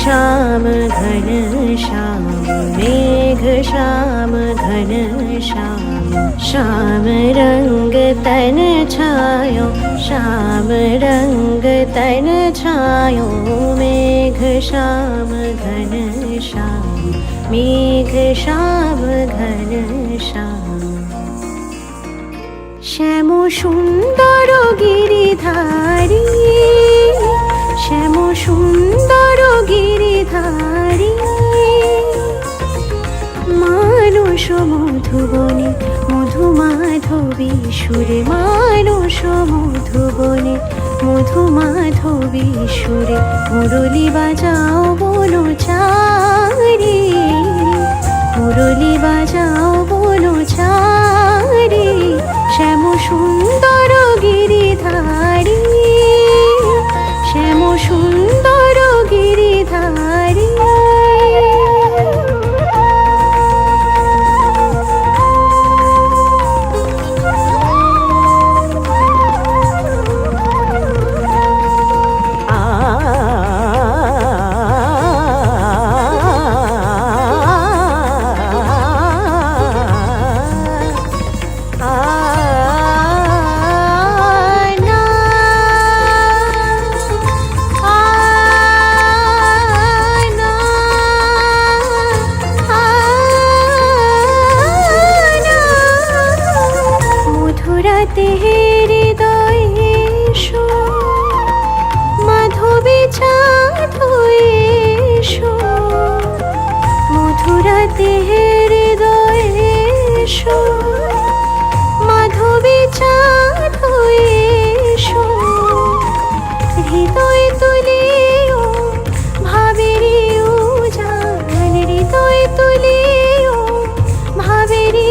श्याम घन श्याम मेघ श्याम घन श्याम श्याम रंग तन छायो श्याम रंग तन छायो मेघ श्याम घन श्याम मेघ श्याम घन श्याम শ্যাম সুন্দর গিরিধারী শ্যাম সুন্দর মধুবনে, মধুমাধবী সুরে মানুষ মধুবনে, মধুমাধবী সুরে মুরলি বাজাও বলো চারি, মুরলি বাজাও বলো চারি শ্যাম সুন্দর মধুরাতে হৃদয়ে এসো, মাধবী চাঁদ মধুরাতে হৃদয়ে এসো, মাধবী চাঁদ হয়ে হৃদয় তুলিও ভাবেরি উজান, হৃদয় তুলিও ভাবেরি